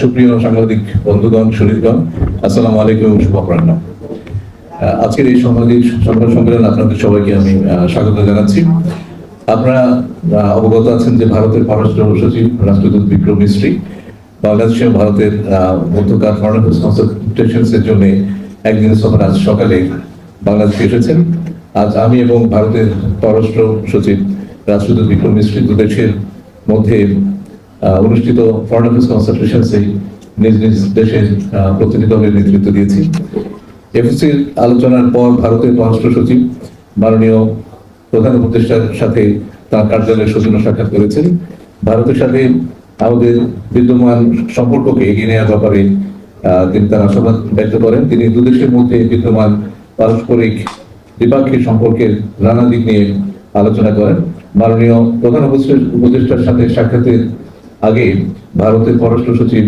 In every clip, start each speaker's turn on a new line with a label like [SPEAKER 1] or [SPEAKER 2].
[SPEAKER 1] সুপ্রিয় সাংবাদিক বন্ধুগণ সুনীলগণ আসসালামু আলাইকুম এবং শুভ অপরাহ্ন আজকের এই সাংবাদিক সংবাদ সম্মেলন আপনাদের সবাইকে আমি স্বাগত জানাচ্ছি। আপনারা অবগত আছেন যে ভারতের পররাষ্ট্র সচিব রাষ্ট্রদূত বিক্রম মিস্ত্রি বাংলাদেশ ভারতের মধ্যকার ফরেন জন্য একদিন সফর আজ সকালে বাংলাদেশে এসেছেন। আজ আমি এবং ভারতের পররাষ্ট্র সচিব, রাষ্ট্রদূত বিক্রম মিস্ত্রি দুদেশের মধ্যে অনুষ্ঠিত ফরেন অ্যাফেয়ার্স কনসালটেশনসে নিজ নিজ দেশের প্রতিনিধি দলের নেতৃত্ব দিয়েছি। এফসির আলোচনার পর ভারতের পররাষ্ট্র সচিব, মাননীয় প্রধান উপদেষ্টার সাথে তার কার্যালয়ের সৌজন্য সাক্ষাৎ করেছেন। ভারতের সাথে আমাদের বিদ্যমান সম্পর্ককে এগিয়ে নেওয়ার ব্যাপারে তিনি তার আশাবাদ ব্যক্ত করেন। তিনি দুদেশের মধ্যে বিদ্যমান পারস্পরিক দ্বিপাক্ষিক সম্পর্কের নানা দিক নিয়ে আলোচনা করেন। মাননীয় প্রধান উপদেষ্টা- উপদেষ্টার সাথে সাক্ষাতের আগে ভারতের পররাষ্ট্র সচিব,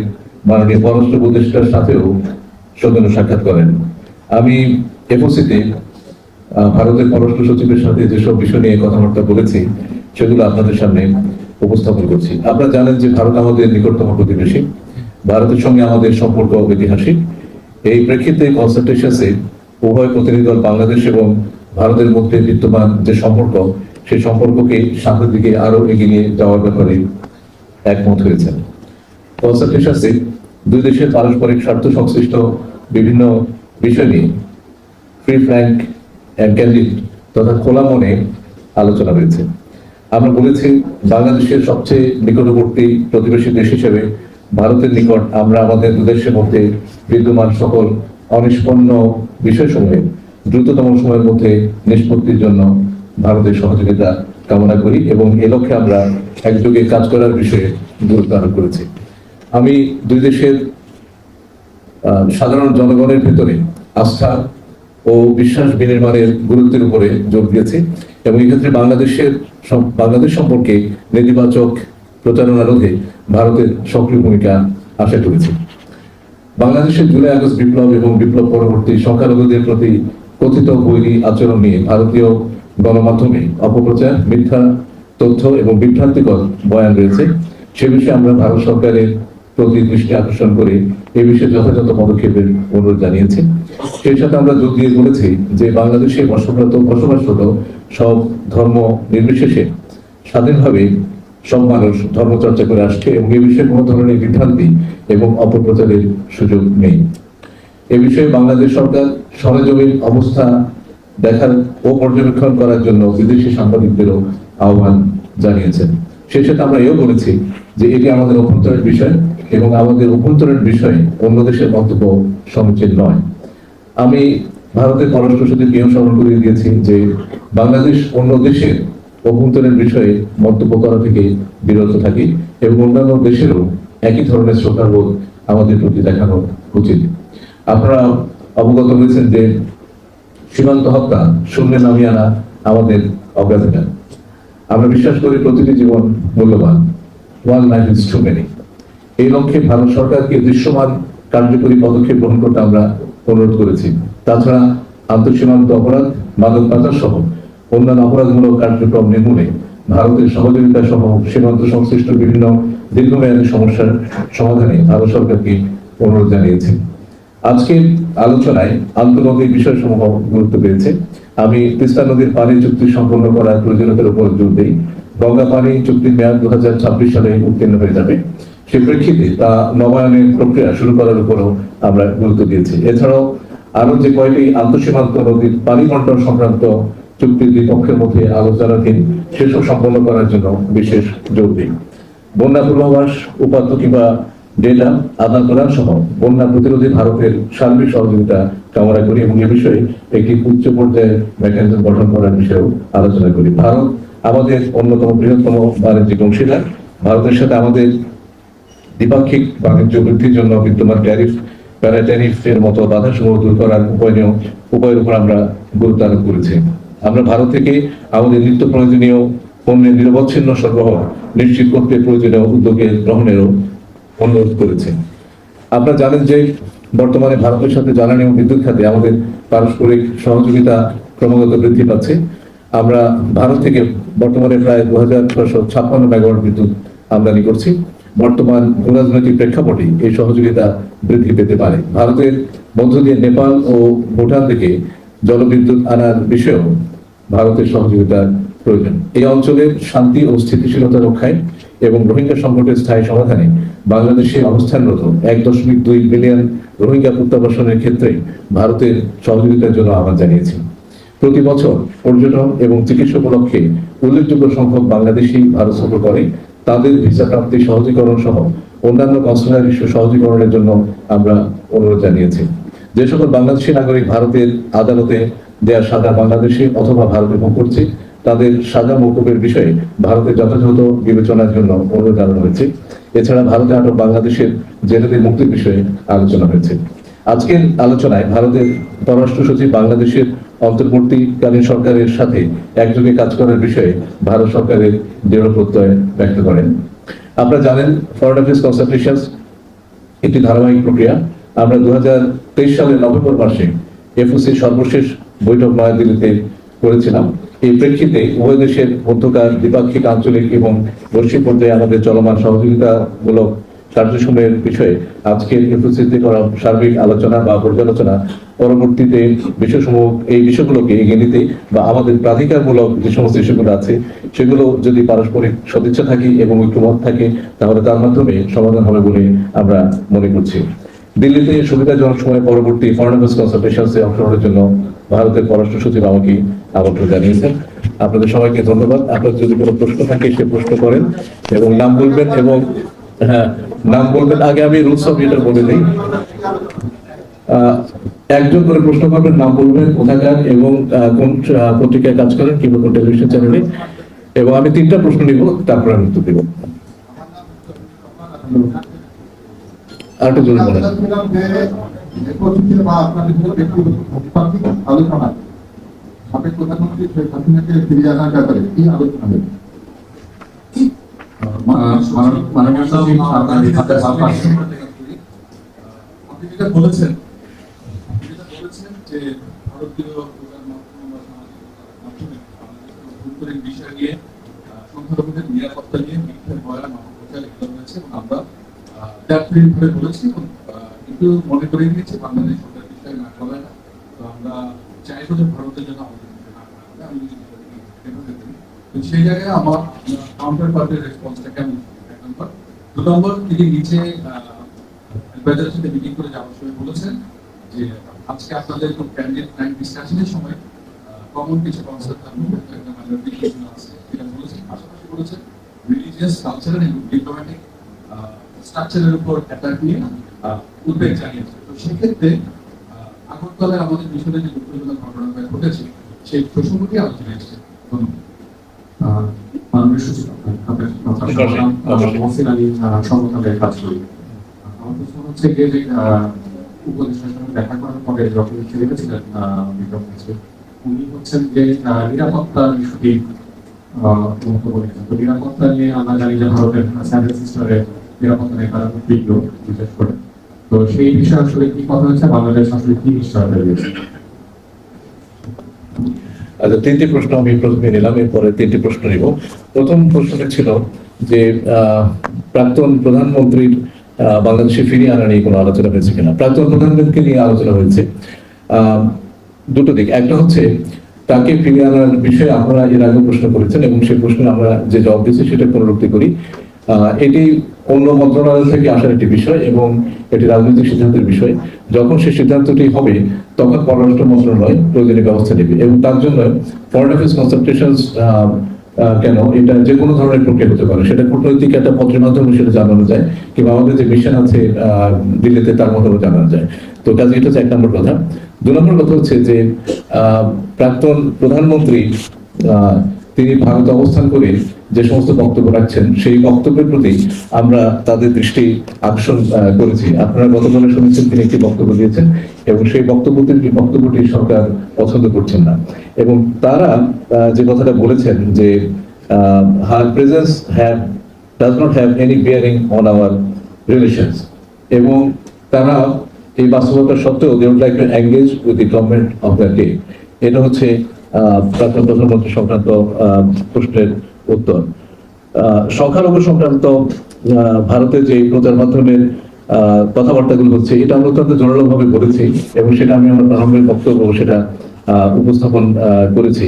[SPEAKER 1] মাননীয় পররাষ্ট্র উপদেষ্টার সাথেও সৌজন্য সাক্ষাৎ করেন। আমি এফওসিতে ভারতের পররাষ্ট্র সচিবের সাথে যেসব বিষয় নিয়ে কথাবার্তা বলেছি, সেগুলো আপনাদের সামনে উপস্থাপন করছি। আপনারা জানেন যে ভারত আমাদের নিকটতম প্রতিবেশী। ভারতের সঙ্গে আমাদের সম্পর্ক ঐতিহাসিক। এই প্রেক্ষিতে কনসালটেশনসে উভয় প্রতিনিধি দল বাংলাদেশ এবং ভারতের মধ্যে বিদ্যমান যে সম্পর্ক সেই সম্পর্ককে সামনের দিকে আরও এগিয়ে নিয়ে যাওয়ার ব্যাপারে একমত কনসালটেশনসে দুই দেশের পারস্পরিক স্বার্থ সংশ্লিষ্ট বিভিন্ন বিষয় নিয়ে ফ্রি ফ্র্যাঙ্ক অ্যান্ড তথা খোলা মনে আলোচনা হয়েছে। আমরা বলেছি, বাংলাদেশের সবচেয়ে নিকটবর্তী প্রতিবেশী দেশ হিসেবে ভারতের নিকট আমরা আমাদের দেশের মধ্যে বিদ্যমান সকল অনিষ্পন্ন বিষয় বিষয়সমূহে দ্রুততম সময়ের মধ্যে নিষ্পত্তির জন্য ভারতের সহযোগিতা কামনা করি এবং এ লক্ষ্যে আমরা একযোগে কাজ করার বিষয়ে গুরুত্ব আরোপ করেছি। আমি দুই দেশের সাধারণ জনগণের ভেতরে আস্থা ও বিশ্বাস বিনির্মাণের গুরুত্বের উপরে জোর দিয়েছে এবং এক্ষেত্রে বাংলাদেশের বাংলাদেশ সম্পর্কে নেতিবাচক প্রচারণা রোধে ভারতের সক্রিয় ভূমিকা আশা করেছে। বাংলাদেশের জুলাই আগস্ট বিপ্লব এবং বিপ্লব পরবর্তী সংখ্যালঘুদের প্রতি কথিত বৈরী আচরণ নিয়ে ভারতীয় গণমাধ্যমে অপপ্রচার, মিথ্যা তথ্য এবং বিভ্রান্তিকর বয়ান রয়েছে। সে বিষয়ে আমরা ভারত সরকারের প্রতি দৃষ্টি আকর্ষণ করে এ বিষয়ে যথাযথ পদক্ষেপের অনুরোধ জানিয়েছি। সেই সাথে আমরা জোর দিয়ে বলেছি যে বাংলাদেশে বসবাসরত বসবাসরত সব ধর্ম নির্বিশেষে স্বাধীনভাবে সব মানুষ ধর্মচর্চা করে আসছে এবং এ বিষয়ে কোনো ধরনের বিভ্রান্তি এবং অপপ্রচারের সুযোগ নেই। এ বিষয়ে বাংলাদেশ সরকার সরেজমিন অবস্থা দেখার ও পর্যবেক্ষণ করার জন্য বিদেশি সাংবাদিকদেরও আহ্বান জানিয়েছেন। সেই সাথে আমরা এও বলেছি যে এটি আমাদের অভ্যন্তরীণ বিষয় এবং আমাদের অভ্যন্তরীণ বিষয়ে অন্য দেশের মন্তব্য সমীচীন নয়। আমি ভারতের পররাষ্ট্র সচিবকে এও স্মরণ করিয়ে দিয়েছি যে বাংলাদেশ অন্য দেশের অভ্যন্তরীণ বিষয়ে মন্তব্য করা থেকে বিরত থাকি এবং অন্যান্য দেশেরও একই ধরনের শ্রদ্ধাবোধ আমাদের প্রতি দেখানো উচিত। আপনারা অবগত হয়েছেন যে সীমান্ত হত্যা শূন্যে নামিয়ে আনা আমাদের অগ্রাধিকার। আমরা বিশ্বাস করি প্রতিটি জীবন মূল্যবান। One life is too many এই লক্ষ্যে ভারত সরকারকে দৃশ্যমান কার্যকরী পদক্ষেপ গ্রহণ করতে আমরা অনুরোধ করেছি। তাছাড়া আন্তঃসীমান্ত অপরাধ, মাদক পাচার সহ অন্যান্য অপরাধমূলক কার্যক্রম নির্মূলে ভারতের সহযোগিতা সহ সীমান্ত সংশ্লিষ্ট বিভিন্ন দীর্ঘমেয়াদী সমস্যার সমাধানে ভারত সরকারকে অনুরোধ জানিয়েছি। আজকের আলোচনায় আন্তর্জাতিক বিষয়সমূহ গুরুত্ব পেয়েছে। আমি তিস্তা নদীর পানি চুক্তি সম্পন্ন করার প্রয়োজনীয়তার উপর জোর দিই। গঙ্গা পানি চুক্তির মেয়াদ দু সালে উত্তীর্ণ হয়ে যাবে। সে প্রেক্ষিতে তা নবায়নের প্রক্রিয়া শুরু করার উপরও আমরা গুরুত্ব দিয়েছি। এছাড়াও আরও যে কয়টি আন্তঃসীমান্ত নদীর পানি বন্টন সংক্রান্ত চুক্তির দুই পক্ষের মধ্যে আলোচনাধীন, সেসব সম্পন্ন করার জন্য বিশেষ জোর দিই। বন্যা পূর্বাভাস, উপাত্ত কিংবা ডেটা, আদান প্রদান সহ বন্যা প্রতিরোধী ভারতের সার্বিক সহযোগিতা কামনা করি এবং এ বিষয়ে একটি উচ্চ পর্যায়ের মেকানিজম গঠন করার বিষয়েও আলোচনা করি। ভারত আমাদের অন্যতম বৃহত্তম বাণিজ্যিক অংশীদার। ভারতের সাথে আমাদের দ্বিপাক্ষিক বাণিজ্য বৃদ্ধির জন্য বিদ্যমান ট্যারিফ প্যারা ট্যারিফ এর মতো বাধা সমূহ দূর করার উপায় উপায়ের উপর আমরা গুরুত্ব আরোপ করেছি। আমরা ভারত থেকে আমাদের নিত্য প্রয়োজনীয় পণ্যের নিরবচ্ছিন্ন সরবরাহ নিশ্চিত করতে প্রয়োজনীয় উদ্যোগের গ্রহণেরও অনুরোধ করেছে। আপনারা জানেন যে বর্তমানে ভারতের সাথে জ্বালানি এবং বিদ্যুৎ খাতে আমাদের পারস্পরিক সহযোগিতা ক্রমাগত বৃদ্ধি পাচ্ছে। আমরা ভারত থেকে বর্তমানে প্রায় দু হাজার ছশো ছাপ্পান্ন মেগাওয়াট বিদ্যুৎ আমদানি করছি। বর্তমান ভূরাজনৈতিক প্রেক্ষাপটে এই সহযোগিতা বৃদ্ধি পেতে পারে। ভারতের মধ্য দিয়ে নেপাল ও ভুটান থেকে জলবিদ্যুৎ আনার বিষয়েও ভারতের সহযোগিতার প্রয়োজন। এই অঞ্চলের শান্তি ও স্থিতিশীলতা রক্ষায় এবং রোহিঙ্গা সংকটের স্থায়ী সমাধানে বাংলাদেশে অবস্থানরত এক দশমিক দুই মিলিয়ন রোহিঙ্গা প্রত্যাবাসনের ক্ষেত্রে ভারতের সহযোগিতার জন্য আহ্বান জানিয়েছি। প্রতি বছর পর্যটন এবং চিকিৎসা উপলক্ষে উল্লেখযোগ্য সংখ্যক বাংলাদেশি ভারত সফর করে। তাদের ভিসা প্রাপ্তি সহজীকরণ সহ অন্যান্য কনসুলার ইস্যু সহজীকরণের জন্য আমরা অনুরোধ জানিয়েছি। যে সকল বাংলাদেশি নাগরিক ভারতের আদালতে দেয়া সাদা বাংলাদেশে অথবা ভারতে ভোগ করছে তাদের সাজা মৌকুবের বিষয়ে ভারতের যথাযথ বিবেচনার জন্য অনুরোধ জানানো হয়েছে। এছাড়া ভারতে আটক বাংলাদেশের জেলেদের মুক্তির বিষয়ে আলোচনা হয়েছে। আজকের আলোচনায় ভারতের পররাষ্ট্র সচিব বাংলাদেশের অন্তর্বর্তীকালীন সরকারের সাথে একযোগে কাজ করার বিষয়ে ভারত সরকারের দৃঢ় প্রত্যয় ব্যক্ত করেন। আপনারা জানেন ফরেন অ্যাফেয়ার্স কনসালটেশন একটি ধারাবাহিক প্রক্রিয়া। আমরা দু হাজার তেইশ সালের নভেম্বর মাসে এফওসি সর্বশেষ বৈঠক নয়াদিল্লিতে করেছিলাম। এই প্রেক্ষিতে উভয় দেশের মধ্যকার দ্বিপাক্ষিক, আঞ্চলিক এবং বৈশ্বিক পর্যায়ে আমাদের চলমান সহযোগিতামূলক কার্যসমূহের বিষয়ে আজকের এফওসিতে করা সার্বিক আলোচনা বা পর্যালোচনা। পরবর্তীতে বিষয়সমূহ, এই বিষয়গুলোকে এগিয়ে নিতে বা আমাদের প্রাধিকারমূলক যে সমস্ত ইস্যুগুলো আছে, সেগুলো যদি পারস্পরিক সদিচ্ছা থাকে এবং ঐক্যমত থাকে, তাহলে তার মাধ্যমে সমাধান হবে বলে আমরা মনে করছি। দিল্লিতে সুবিধাজনক সময় পরবর্তী ফরেন অ্যাফেয়ার্স কনসালটেশনসে অংশগ্রহণের জন্য ভারতের পররাষ্ট্র সচিব আমাকে আমন্ত্রণ জানিয়েছেন। আপনাদের সবাইকে ধন্যবাদ। আপনার যদি কোনো প্রশ্ন থাকে, সে প্রশ্ন করেন এবং নাম বলবেন এবং হ্যাঁ নাম বলবেন। আগে আমি রুলস অফ এটা বলে দিই। একজন করে প্রশ্ন করবেন, নাম বলবেন কোথাকার এবং কোন পত্রিকায় কাজ করেন, কিংবা কোন টেলিভিশন চ্যানেলে। এবং আমি তিনটা প্রশ্ন নিব, তারপর আমি উত্তর দিব। আরেকটা জোরে বলেন।
[SPEAKER 2] সাবেক প্রধানমন্ত্রী শেখ হাসিনাকে ফিরিয়ে আনার ব্যাপারে কি আলোচনা হবে
[SPEAKER 3] নিরাপত্তা এবং আমরা বলেছি কিন্তু মনে করে বাংলাদেশ ওটার বিষয়ে না করে না তো আমরা চাইব যে ভারতের জন্য আমাদের বিষয়ে না করা হবে। আমি যদি এভাবে বলি। তো সেই জায়গায় আমার কাউন্টার পার্টির রেসপন্সটা কেমন এক নম্বর। দু নম্বর, তিনি নিচে অ্যাডভাইজারের সাথে মিটিং করে যাওয়ার সময় বলেছেন যে, আজকে আপনাদের ডিসকাশনের সময় কমন কিছু বলেছেন। পাশাপাশি বলেছেন রিলিজিয়াস কালচারাল এবং ডিপ্লোম্যাটিক স্ট্রাকচারের উপর অ্যাটাক নিয়ে উদ্বেগ জানিয়েছে। তো সেক্ষেত্রে আগরতলায় আমাদের মিশনে যে দুঃখজনক ঘটনাটা ঘটেছে, সেই প্রসঙ্গটি আলোচনা এসেছে। ধন্যবাদ।
[SPEAKER 4] মাননীয় সচিব আপনার আপনার কথা শুনলাম আহ, মহসিন আলী সংগঠনের কাজ করি। আমার প্রশ্ন হচ্ছে গিয়ে যে উপদেষ্টার সঙ্গে দেখা করার পরে যখন ছেলেটা ছিলেন বিক্রম উনি হচ্ছেন যে আহ, নিরাপত্তার ইস্যুটি আহ, মন্তব্য করেছেন তো নিরাপত্তা নিয়ে আমরা জানি যে ভারতের স্যান্ডেল নিরাপত্তা নিয়ে খুব বিশেষ করে। তো সেই বিষয়ে আসলে কি কথা হচ্ছে বাংলাদেশ আসলে কি নিশ্চয়তা দিয়েছে?
[SPEAKER 1] আচ্ছা তিনটি প্রশ্ন আমি প্রথমে নিলাম, এরপরে তিনটি প্রশ্ন নিব। প্রথম প্রশ্নটা ছিল যে প্রাক্তন প্রধানমন্ত্রীর বাংলাদেশে ফিরিয়ে আনা নিয়ে কোনো আলোচনা হয়েছে কিনা? প্রাক্তন প্রধানমন্ত্রীকে নিয়ে আলোচনা হয়েছে। দুটো দিক। একটা হচ্ছে, তাকে ফিরিয়ে আনার বিষয়ে আপনারা এর আগে প্রশ্ন করেছেন এবং সেই প্রশ্নে আমরা যে জবাব দিচ্ছি সেটা পুনরুক্তি করি। এটি অন্য মন্ত্রণালয় থেকে আসার একটি বিষয় এবং এটি রাজনৈতিক সিদ্ধান্তের বিষয়। যখন সেই সিদ্ধান্তটি হবে, তখন পররাষ্ট্র মন্ত্রণালয় প্রয়োজনীয় ব্যবস্থা নেবে এবং তার জন্য ফরেন অ্যাফেয়ার্স কনসালটেশন কেন? এটা যে কোনো ধরনের প্রক্রিয়া হতে পারে। সেটা কূটনৈতিক একটা পত্রের মাধ্যমে সেটা জানানো যায় কিংবা আমাদের যে মিশন আছে দিল্লিতে তার মাধ্যমে জানানো যায়। তো কাজে এটা হচ্ছে এক নম্বর কথা। দু নম্বর কথা হচ্ছে যে প্রাক্তন প্রধানমন্ত্রী তিনি ভারতে অবস্থান করে যে সমস্ত বক্তব্য রাখছেন, সেই বক্তব্যের প্রতি আমরা তাদের দৃষ্টি আকর্ষণ করেছি। আপনারা গতকালে শুনেছেন তিনি একটি বক্তব্য দিয়েছেন এবং সেই বক্তব্যটি বক্তব্যটি সরকার পছন্দ করছেন না। এবং তারা যে কথাটা বলেছেন যে her presence have does not have any bearing on our relations এবং তারা এই বাস্তবতা সত্ত্বেও they would like to engage with the government of the day এটা হচ্ছে প্রাক্তন প্রধানমন্ত্রী সংক্রান্ত প্রশ্নের উত্তর। সংখ্যালঘু সংক্রান্ত ভারতে যে প্রচার মাধ্যমের কথাবার্তাগুলো হচ্ছে, এটা আমরা অত্যন্ত জোরালো ভাবে বলেছি এবং সেটা আমি আমার প্রারম্ভিক বক্তব্য সেটা উপস্থাপন করেছি।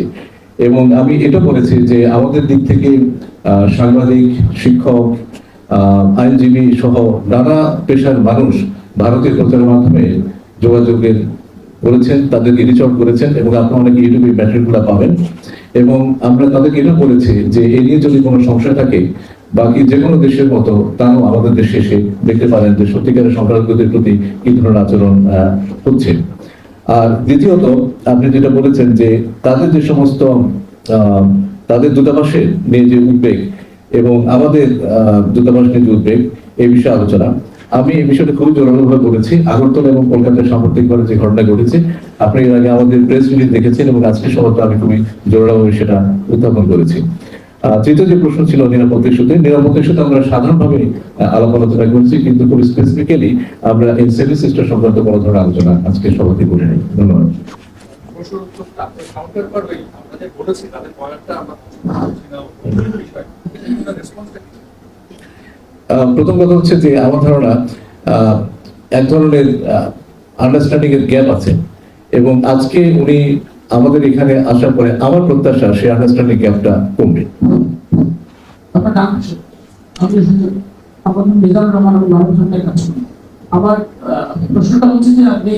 [SPEAKER 1] এবং আমি এটা বলেছি যে আমাদের দিক থেকে সাংবাদিক, শিক্ষক আইনজীবী সহ নানা পেশার মানুষ ভারতের প্রচার মাধ্যমে যোগাযোগের করেছেন তাদেরকে রিচ করেছেন এবং আপনারা অনেকে ইউটিউবে ম্যাটেরিয়ালগুলো পাবেন। এবং আমরা তাদেরকে এটা বলেছি যে, এ নিয়ে যদি কোনো সমস্যা থাকে, বাকি যে কোনো দেশের মতো তারাও আমাদের দেশে এসে দেখতে পারেন যে সত্যিকারের সংখ্যালঘুদের প্রতি কি ধরনের আচরণ হচ্ছে। আর দ্বিতীয়ত, আপনি যেটা বলেছেন যে, তাদের যে সমস্ত তাদের দূতাবাসের নিয়ে যে উদ্বেগ এবং আমাদের দূতাবাস নিয়ে যে উদ্বেগ এই বিষয়ে আলোচনা। আমি এই বিষয়টা খুবই জোরালোভাবে বলেছি। আগরতলা এবং কলকাতায় সাম্প্রতিকভাবে যে ঘটনা ঘটেছে আপনি এর আগে আমাদের প্রেস রিলিজ দেখেছেন এবং আজকে সভাতে আমি খুবই জোরালোভাবে সেটা উত্থাপন করেছি। তৃতীয় যে প্রশ্ন ছিল নিরাপত্তা ইস্যুতে নিরাপত্তা ইস্যুতে আমরা সাধারণভাবে আলাপ আলোচনা করছি কিন্তু খুব স্পেসিফিক্যালি আমরা এই সেভেন সিস্টার সংক্রান্ত কোনো ধরনের আলোচনা আজকে সভাতে করি নাই। ধন্যবাদ।
[SPEAKER 3] বলেছি তাদের আমরা বুঝছি না, ওই বিষয়। এটা response টা কি?
[SPEAKER 1] আহ, প্রথম কথা হচ্ছে যে আমার ধারণা এক ধরনের আন্ডারস্ট্যান্ডিং এর গ্যাপ আছে। এবং আজকে উনি আমাদের এখানে আসার পরে আমার প্রত্যাশা সেই আন্ডারস্ট্যান্ডিং গ্যাপটা কমবে।
[SPEAKER 5] আমার প্রশ্নটা হচ্ছে যে আপনি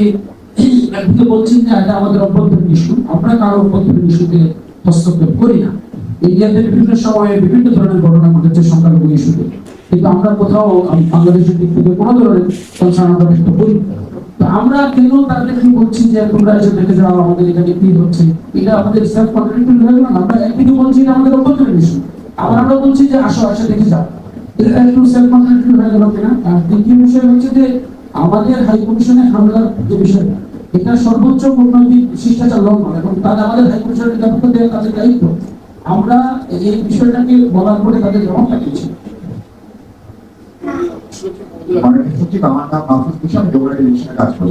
[SPEAKER 5] বলছেন যে আমাদের আমরা হস্তক্ষেপ করি না। বিভিন্ন সময়ে বিভিন্ন ধরনের ঘটনা ঘটেছে সংখ্যালঘু ইস্যুতে। কিন্তু আমরা কোথাও বাংলাদেশের দিক থেকে কোনো ধরনের কনসার্ন আমরা ব্যক্ত করি আমরা কেন তাদেরকে বলছি যে তোমরা এসে দেখে যাও আমাদের এখানে কি হচ্ছে, এটা আমাদের সেলফ কন্ট্রাডিক্টরি হয়ে না? আমরা একদিকে বলছি যে আমাদের অভ্যন্তরীণ ইস্যু আবার আমরা বলছি যে আসো, আসে, দেখে যাও। এটা একটু সেলফ হয়ে গেল কিনা? আর বিষয় হচ্ছে যে আমাদের হাই কমিশনে হামলার যে বিষয়টা এটা সর্বোচ্চ কূটনৈতিক শিষ্টাচার লঙ্ঘন, এবং আমাদের হাই কমিশনের নিরাপত্তা দেওয়া তাদের দায়িত্ব। আমরা এই বিষয়টাকে বলার পরে তাদের জবাব পাঠিয়েছি।
[SPEAKER 2] আমার নাম মাহফুজ হোসেন কাজ করি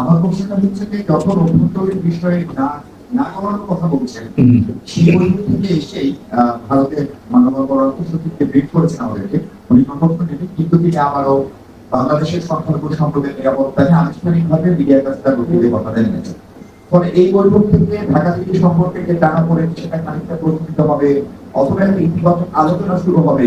[SPEAKER 2] আমরা প্রশ্নটা হচ্ছে যে অভ্যন্তরীণ বিষয়ে না না করার কথা বলছেন সেই থেকে এসেই করেছেন আমাদেরকে উনি নেবেন কিন্তু তিনি আবারও বাংলাদেশের সংখ্যালঘু সম্প্রদায়ের নিরাপত্তা নিয়ে আনুষ্ঠানিকভাবে মিডিয়ার কাছে তার বক্তব্যে কথা ফলে এই বৈঠক থেকে ঢাকা সম্পর্কে যে টানা পড়ে সেটা খানিকটা হবে অথবা ইতিবাচক আলোচনা শুরু হবে।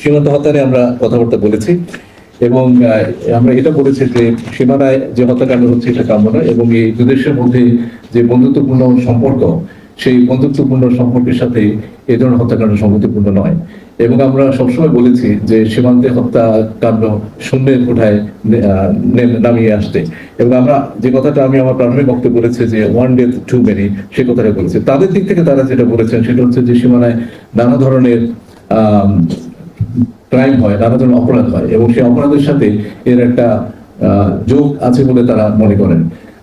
[SPEAKER 6] সীমান্ত হত্যারে আমরা
[SPEAKER 1] কথাবার্তা বলেছি এবং আমরা এটা বলেছি যে সীমানায় যে হত্যাকাণ্ড হচ্ছে এটা কাম্য নয় এবং এই দুদেশের মধ্যে যে বন্ধুত্বপূর্ণ সম্পর্ক, সেই বন্ধুত্বপূর্ণ সম্পর্কের সাথে এই ধরনের হত্যাকাণ্ড সংগতিপূর্ণ নয়। এবং আমরা সবসময় বলেছি যে সীমান্তে হত্যাকাণ্ড শূন্যের কোঠায় নামিয়ে আসতে। এবং আমরা যে কথাটা আমি আমার প্রাথমিক বক্তব্য বলেছি যে ওয়ান ডে টু মেনি সে কথাটা বলেছি। তাদের দিক থেকে তারা যেটা বলেছেন সেটা হচ্ছে যে সীমানায় নানা ধরনের ক্রাইম হয় নানা ধরনের অপরাধ হয় এবং সেই অপরাধের সাথে এর একটা যোগ আছে বলে তারা মনে করেন।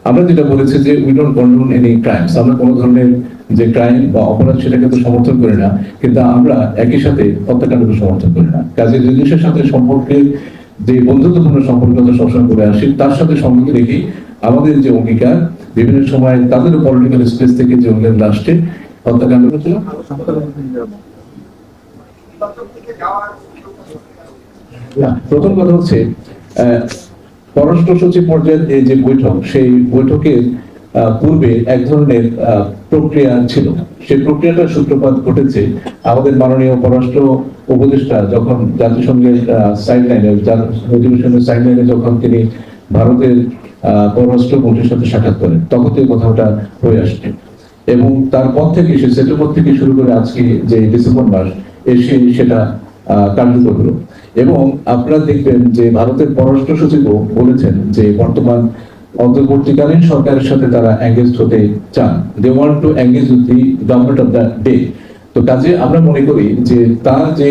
[SPEAKER 1] আমরা যেটা বলেছি যে we don't condone any crimes আমরা কোনো ধরনের যে ক্রাইম বা অপরাধ সেটাকে তো সমর্থন করি না, কিন্তু আমরা একই সাথে হত্যাকাণ্ডকে সমর্থন করি না। কাজে দেশের সাথে সম্পর্কে যে বন্ধুত্বপূর্ণ সম্পর্ক সবসময় করে আসি, তার সাথে সঙ্গে রেখে আমাদের যে অঙ্গীকার, বিভিন্ন সময় তাদের পলিটিক্যাল স্পেস থেকে যে অঙ্গীকার আসছে হত্যাকাণ্ড হচ্ছিল না প্রথম কথা হচ্ছে পররাষ্ট্র সচিব পর্যায়ের যে বৈঠক, সেই বৈঠকের পূর্বে এক ধরনের প্রক্রিয়া ছিল। সেই প্রক্রিয়াটার সূত্রপাত ঘটেছে। আমাদের মাননীয় পররাষ্ট্র উপদেষ্টা যখন জাতিসংঘের সাইড লাইনে অধিবেশনের সাইড লাইনে যখন তিনি ভারতের পররাষ্ট্র মন্ত্রীর সাথে সাক্ষাৎ করেন, তখন থেকে কথাটা হয়ে আসছে। এবং তারপর থেকে সে সেপ্টেম্বর থেকে শুরু করে আজকে যে ডিসেম্বর মাস, এসে সেটা কার্যকর হলো। এবং আপনারা দেখবেন যে ভারতের পররাষ্ট্র সচিবও বলেছেন যে বর্তমান অন্তর্বর্তীকালীন সরকারের সাথে তারা এঙ্গেজ হতে চান। They want to engage with the government of the day তো কাজে আমরা মনে করি যে তার যে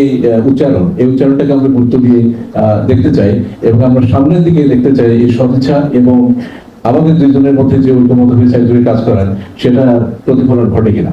[SPEAKER 1] উচ্চারণ, এই উচ্চারণটাকে আমরা গুরুত্ব দিয়ে দেখতে চাই এবং আমরা সামনের দিকে দেখতে চাই এই সদিচ্ছা এবং আমাদের দুইজনের মধ্যে যে ঐক্যমত হয়েছে একজনে কাজ করার সেটা প্রতিফলন ঘটে কিনা।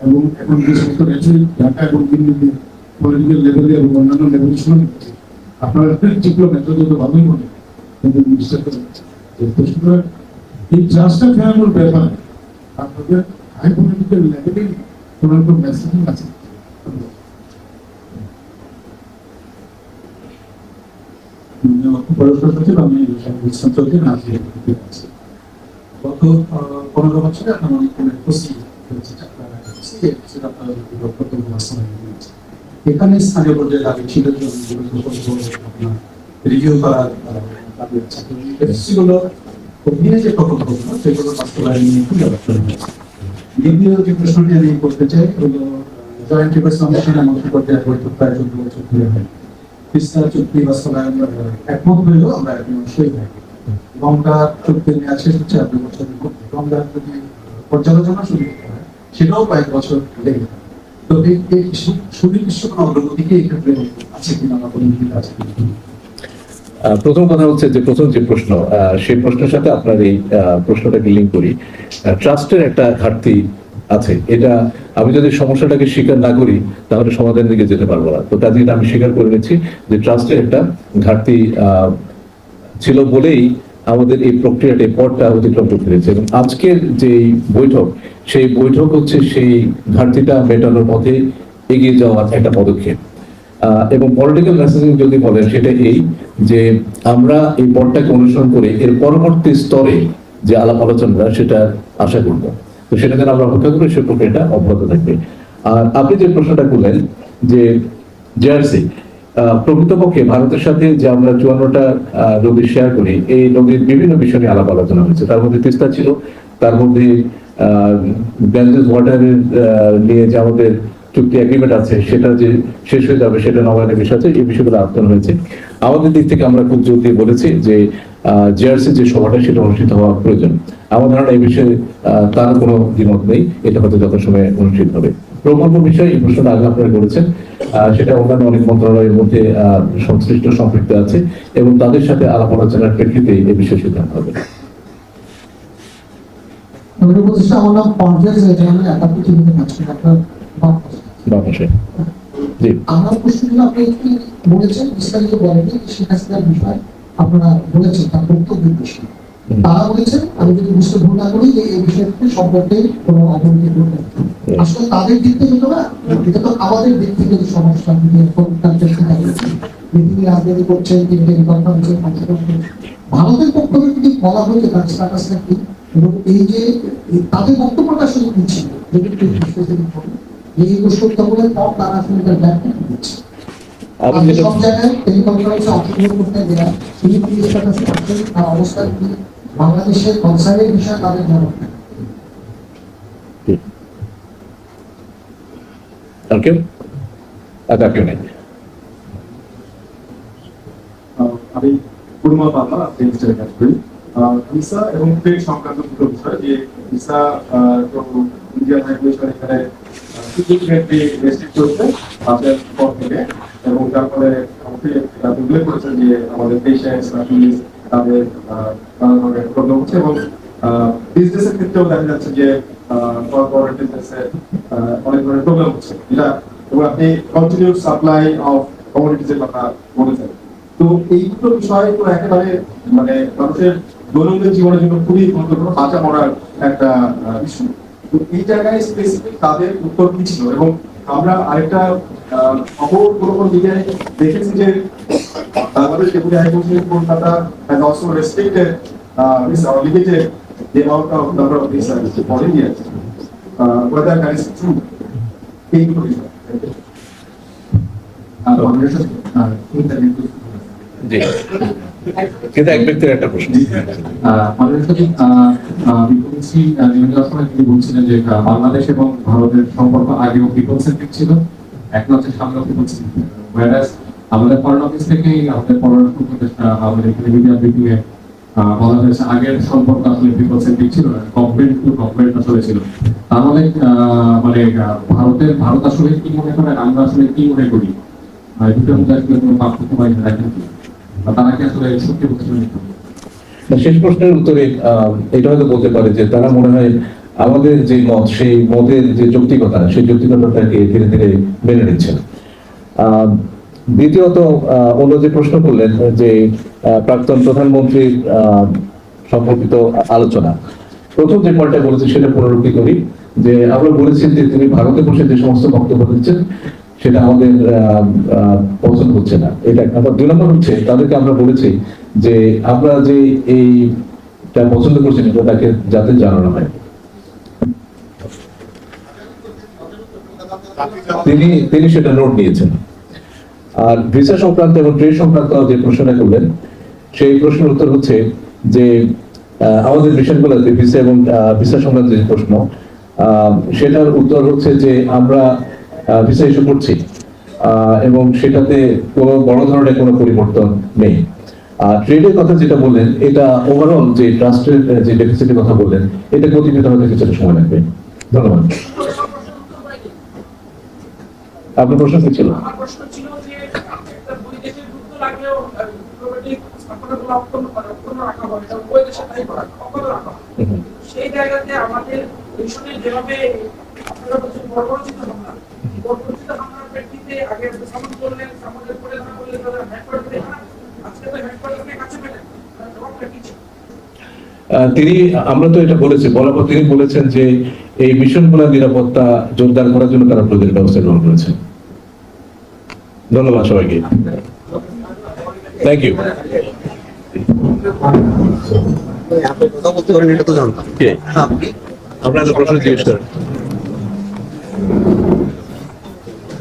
[SPEAKER 7] এবং এখন যে সমস্ত ন্যাচুরাল ঢাকা এবং দিল্লিতে পলিটিক্যাল লেভেলে এবং অন্যান্য লেভেলে শুনে ভালোই মনে কিন্তু এই ফেরানোর ব্যাপারে আপনাদের হাই পলিটিক্যাল লেভেলে কোনো রকম মেসেজিং আছে?
[SPEAKER 8] আমি গত পনেরো বছরে আপনার এখানে স্থানীয় পর্যায়ে দাবি ছিল রিভিউ করার এসএসসিগুলো অধীনে যে প্রকল্পগুলো সেগুলো বাস্তবায়ন নিয়ে খুব আলোচনা হয়েছে দ্বিতীয় যে প্রশ্নটি আমি করতে চাই হলো জয়েন্ট রিভার্স কমিশনের মন্ত্রী পর্যায়ে বৈঠক প্রায় চোদ্দ বছর ধরে হয় তিস্তা চুক্তি বাস্তবায়ন একমত হইলেও আমরা এখন অবশ্যই থাকি গঙ্গা চুক্তি নিয়ে শেষ হচ্ছে এক বছরের গঙ্গা যদি পর্যালোচনা শুরু করতে হয়, সেটাও কয়েক বছর লেগে যায় তো এই সুনির্দিষ্ট কোনো অগ্রগতি কি এক্ষেত্রে আছে কিনা বা কোনো দিক আছে
[SPEAKER 1] প্রথম কথা হচ্ছে যে, প্রথম যে প্রশ্ন সেই প্রশ্নের সাথে আপনার এই প্রশ্নটাকে লিঙ্ক করি। ট্রাস্টের একটা ঘাটতি আছে। এটা আমি যদি সমস্যাটাকে স্বীকার না করি, তাহলে সমাধানের দিকে যেতে পারব না। তো কাজে এটা আমি স্বীকার করে নিচ্ছি যে ট্রাস্টের একটা ঘাটতি ছিল বলেই আমাদের এই প্রক্রিয়াটা পথটা অতিক্রম করতে পেরেছে। এবং আজকের যে বৈঠক সেই বৈঠক হচ্ছে সেই ঘাটতিটা মেটানোর পথে এগিয়ে যাওয়ার একটা পদক্ষেপ। এবং পলিটিক্যাল মেসেজিং যদি বলেন সেটা এই যে আমরা এই পথটাকে অনুসরণ করে এর পরবর্তী স্তরে যে আলাপ আলোচনা সেটা আশা করব। তো সেটা যেন আমরা অপেক্ষা করি সে প্রক্রিয়াটা অব্যাহত থাকবে। আর আপনি যে প্রশ্নটা করলেন যে জেআরসি আহ, প্রকৃতপক্ষে ভারতের সাথে যে আমরা চুয়ান্নটা নদী শেয়ার করি, এই নদীর বিভিন্ন বিষয় নিয়ে আলাপ আলোচনা হয়েছে। তার মধ্যে তিস্তা ছিল, তার মধ্যে ওয়াটারের নিয়ে যে আমাদের চুক্তি এগ্রিমেন্ট আছে, সেটা যে শেষ হয়ে যাবে, সেটা নবায়নের বিষয় আছে, এই বিষয়গুলো আলোচনা হয়েছে। আমাদের দিক থেকে আমরা খুব জোর দিয়ে বলেছি যে জিআরসি যে সভাটা, সেটা অনুষ্ঠিত হওয়া প্রয়োজন। আমার ধারণা এই বিষয়ে তার কোনো দ্বিমত নেই, এটা হয়তো যথাসময়ে অনুষ্ঠিত হবে। প্রকল্প বিষয়ে এই প্রশ্নটা আগে আপনারা করেছেন। সেটা অন্যান্য অনেক মন্ত্রণালয়ের মধ্যে সংশ্লিষ্ট সম্পৃক্ত আছে এবং তাদের সাথে আলাপ আলোচনার প্রেক্ষিতে এই বিষয়ে সিদ্ধান্ত হবে।
[SPEAKER 9] আমার আপনার প্রশ্নগুলো আপনি বলেছেন বিস্তারিত বলেননি শেখ হাসিনার বিষয় আপনারা বলেছেন তার বক্তব্যের বিষয়। তারা বলেছেন আমি যদি বুঝতে ভুল না করি যে এই বিষয়টি সম্পর্কে কোনো অবনতি ঘটবে আসলে তাদের দিক থেকে তো না এটা তো আমাদের দিক থেকে যে সমস্যা বিভিন্ন রাজনীতি করছেন তিনি কনফারেন্সে অংশগ্রহণ ভারতের পক্ষ থেকে যদি বলা হয়েছে তার স্ট্যাটাসটা কি এবং এই যে তাদের বক্তব্যটা আসলে কি ছিল যদি একটু বিশ্লেষণ করুন। এই প্রশ্নোত্তরের পর তারা আসলে তার ব্যাখ্যা দিচ্ছে
[SPEAKER 1] আমি
[SPEAKER 9] সব জায়গায় টেলিকনফারেন্সে অংশগ্রহণ করতে গেলাম তিনি স্ট্যাটাসে তার অবস্থান কি? বাংলাদেশের কনসার্নের বিষয়ে তাদের দেন।
[SPEAKER 1] আর কেউ? আচ্ছা কেউ নেই।
[SPEAKER 10] আহ, আমি সেমিস্টারে কাজ করি ভিসা এবং ট্রেড সংক্রান্ত দুটো বিষয় যে ভিসা আহ, তো ইন্ডিয়ান হাই এখানে রেস্ট্রিক্ট করছে আপনার পর থেকে। এবং তারপরে আমাকে আপনি উল্লেখ করেছেন যে আমাদের পেশেন্টস বা পুলিশ তাদের প্রবলেম হচ্ছে এবং বিজনেসের ক্ষেত্রেও দেখা যাচ্ছে যে অনেক ধরনের প্রবলেম হচ্ছে। এবং আপনি কন্টিনিউ সাপ্লাই অফ কমোডিটিসের কথা বলেছেন তো এই দুটো বিষয় তো একেবারে মানে মানুষের দৈনন্দিন জীবনের জন্য খুবই গুরুত্বপূর্ণ, বাঁচা মরার একটা ইস্যু তো এই জায়গায় স্পেসিফিক তাদের উত্তর কি ছিল? এবং আমরা আরেকটা খবর কোনো কোনো দেখেছি যে Bangladesh deputy high commissioner Kolkata has also restricted this limited the amount of number of missiles falling yet, uh, whether that is true.
[SPEAKER 4] সচিব আহ, ইন্টারনেট
[SPEAKER 1] জি। কিন্তু এক ব্যক্তির একটা প্রশ্ন।
[SPEAKER 4] সময় তিনি বলছিলেন যে বাংলাদেশ এবং ভারতের সম্পর্ক আগেও পিপল সেন্ট্রিক ছিল এখন হচ্ছে সামনে পিপল সেন্ট্রিক আমাদের ফরেন অফিস থেকেই আমাদের পররাষ্ট্র উপদেষ্টা আমাদের এখানে মিডিয়া ব্রিফিং এ বলা হয়েছে আগের সম্পর্ক আসলে পিপল সেন্ট্রিক ছিল না গভর্নমেন্ট টু গভর্নমেন্ট আসলে ছিল। তাহলে মানে ভারতের ভারত আসলে কি মনে করে আমরা আসলে কি মনে করি? দুটোর মধ্যে আসলে কোনো পার্থক্য ইয়ে রাখেন তারা কি আসলে সত্যি না
[SPEAKER 1] না, শেষ প্রশ্নের উত্তরে এটা হয়তো বলতে পারে যে তারা মনে হয় আমাদের যে মত সেই মতের যে যৌক্তিকতা সেই যৌক্তিকতাটাকে ধীরে ধীরে মেনে নিচ্ছেন আহ, দ্বিতীয়ত অন্য যে প্রশ্ন করলেন, যে প্রাক্তন প্রধানমন্ত্রীর সম্পর্কিত আলোচনা। প্রথম যে পয়েন্টটা বলেছি সেটা পুনরুক্তি করি, যে আমরা বলেছি যে তিনি ভারতে বসে যে সমস্ত বক্তব্য দিচ্ছেন, সেটা আমাদের পছন্দ হচ্ছে না। এটা এক নম্বর দুই নম্বর হচ্ছে, তাদেরকে আমরা বলেছি যে আমরা যে এইটা পছন্দ করছি না তাকে যাতে জানানো হয়। তিনি তিনি সেটা নোট নিয়েছেন। আর ভিসা সংক্রান্ত এবং ট্রেড সংক্রান্ত যে প্রশ্নটা করলেন, সেই প্রশ্নের উত্তর হচ্ছে যে আমাদের বিষয়গুলোতে ভিসা এবং ভিসা সংক্রান্ত যে প্রশ্ন সেটার উত্তর হচ্ছে যে আমরা ভিসা ইস্যু করছি এবং সেটাতে কোনো বড় ধরনের কোনো পরিবর্তন নেই। আর ট্রেডের কথা যেটা বললেন, এটা ওভারঅল যে ট্রাস্টের যে ডেফিসিটের কথা বললেন, এটা গতিবিধ হতে কিছুটা সময় লাগবে। ধন্যবাদ। আপনার প্রশ্ন কি ছিল
[SPEAKER 11] আমার প্রশ্ন ছিল যে একটা দুই দেশের যুদ্ধ লাগলেও ডিপ্লোম্যাটিক স্থাপনাগুলো অক্ষুণ্ণ মানে অক্ষুণ্ণ রাখা হয় এটা উভয় দেশে তাই করা হয়, অক্ষত রাখা হয়
[SPEAKER 1] হুম।
[SPEAKER 11] সেই জায়গাতে আমাদের যেভাবে বর্বরচিত হামলা। বর্বরচিত হামলার প্রেক্ষিতে আগে সামন করলেন সামনের করে ধরা করলেন তাদের হেডকোয়ার্টার আজকে তো হেডকোয়ার্টারকে কাছে পেলেন। জবাবটা কি ছিল?
[SPEAKER 1] আহ, তিনি আমরা তো এটা বলেছি বলার পর তিনি বলেছেন যে এই মিশনগুলো নিরাপত্তা জোরদার করার জন্য তারা প্রয়োজনীয় ব্যবস্থা গ্রহণ করেছেন ধন্যবাদ সবাইকে। থ্যাংক ইউ
[SPEAKER 12] আপনি কথা বলতে পারেন এটা তো জানতাম।
[SPEAKER 1] আপনার প্রশ্ন জিজ্ঞেস করেন।